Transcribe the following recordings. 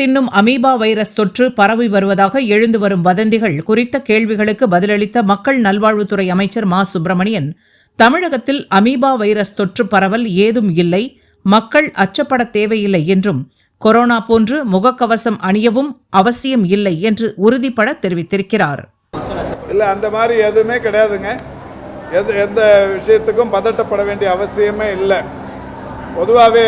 தின்னும் amoeba virus தொற்று பரவி வருவதாக எழுந்து வரும் வதந்திகள் குறித்த கேள்விகளுக்கு பதிலளித்த மக்கள் நல்வாழ்வுத்துறை அமைச்சர் மா. சுப்பிரமணியன் தமிழகத்தில் அமீபா வைரஸ் தொற்று பரவல் ஏதும் இல்லை மக்கள் அச்சப்பட தேவையில்லை என்றும் கொரோனா போன்று முகக்கவசம் அணியவும் அவசியம் இல்லை என்று உறுதிப்பட தெரிவித்திருக்கிறார். இல்லை அந்த மாதிரி எதுவுமே கிடையாதுங்க. எது எந்த விஷயத்துக்கும் பதட்டப்பட வேண்டிய அவசியமே இல்லை. பொதுவாகவே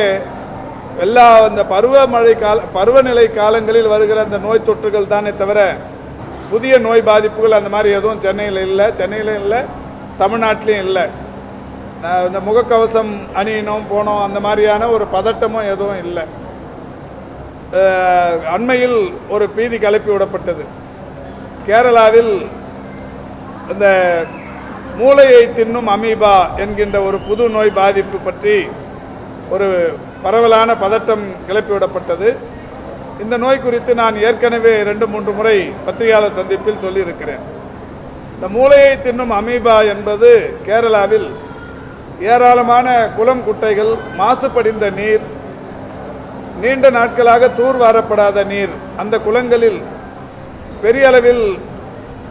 எல்லா அந்த பருவமழை கால பருவநிலை காலங்களில் வருகிற அந்த நோய் தொற்றுகள் தானே தவிர புதிய நோய் பாதிப்புகள் அந்த மாதிரி எதுவும் சென்னையில் இல்லை. சென்னையிலும் இல்லை தமிழ்நாட்டிலையும் இல்லை. இந்த முகக்கவசம் அணியினோம் போனோம் அந்த மாதிரியான ஒரு பதட்டமும் எதுவும் இல்லை. அண்மையில் ஒரு பீதி கிளப்பி விடப்பட்டது. கேரளாவில் இந்த மூளையை தின்னும் அமீபா என்கின்ற ஒரு புது நோய் பாதிப்பு பற்றி ஒரு பரவலான பதட்டம் கிளப்பிவிடப்பட்டது. இந்த நோய் குறித்து நான் ஏற்கனவே ரெண்டு மூன்று முறை பத்திரிகையாளர் சந்திப்பில் சொல்லியிருக்கிறேன். இந்த மூளையை தின்னும் அமீபா என்பது கேரளாவில் ஏராளமான குளம் குட்டைகள் மாசுபடிந்த நீர் நீண்ட நாட்களாக தூர்வாரப்படாத நீர் அந்த குளங்களில் பெரிய அளவில்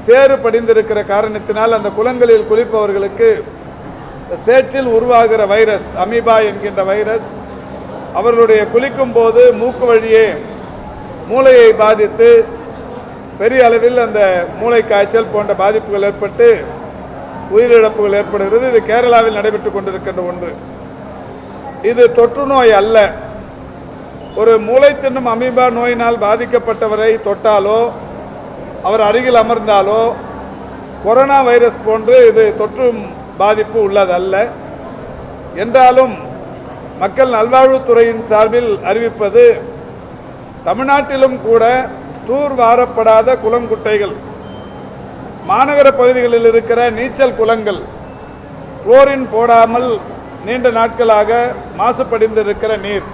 சேறு படிந்திருக்கிற காரணத்தினால் அந்த குளங்களில் குளிப்பவர்களுக்கு சேற்றில் உருவாகிற வைரஸ் அமீபா என்கின்ற வைரஸ் அவர்களுடைய குளிக்கும் போது மூக்கு வழியே மூளையை பாதித்து பெரிய அளவில் அந்த மூளை காய்ச்சல் போன்ற பாதிப்புகள் ஏற்பட்டு உயிரிழப்புகள் ஏற்படுகிறது. இது கேரளாவில் நடைபெற்றுக் கொண்டிருக்கின்ற ஒன்று. இது தொற்று நோய் அல்ல. ஒரு மூளை தின்னும் அமீபா நோயினால் பாதிக்கப்பட்டவரை தொட்டாலோ அவர் அருகில் அமர்ந்தாலோ கொரோனா வைரஸ் போன்று இது தொற்றும் பாதிப்பு உள்ளதல்ல. என்றாலும் மக்கள் நல்வாழ்வுத்துறையின் சார்பில் அறிவிப்பது தமிழ்நாட்டிலும் கூட தூர் வாரப்படாத குளங்குட்டைகள். மாநகர பகுதிகளில் இருக்கிற நீச்சல் குளங்கள் குளோரின் போடாமல் நீண்ட நாட்களாக மாசுபடிந்திருக்கிற நீர்.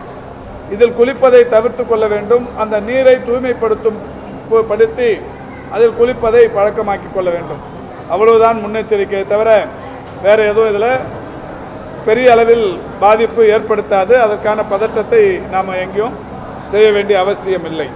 இதில் குளிப்பதை தவிர்த்து கொள்ள வேண்டும். அந்த நீரை தூய்மைப்படுத்தும் படுத்தி அதில் குளிப்பதை பழக்கமாக்கிக் கொள்ள வேண்டும். அவ்வளவுதான் முன்னெச்சரிக்கை தவிர வேறு எதுவும் இதில் பெரிய அளவில் பாதிப்பு ஏற்படுத்தாது. அதற்கான பதட்டத்தை நாம் எங்கேயும் செய்ய வேண்டிய அவசியம் இல்லை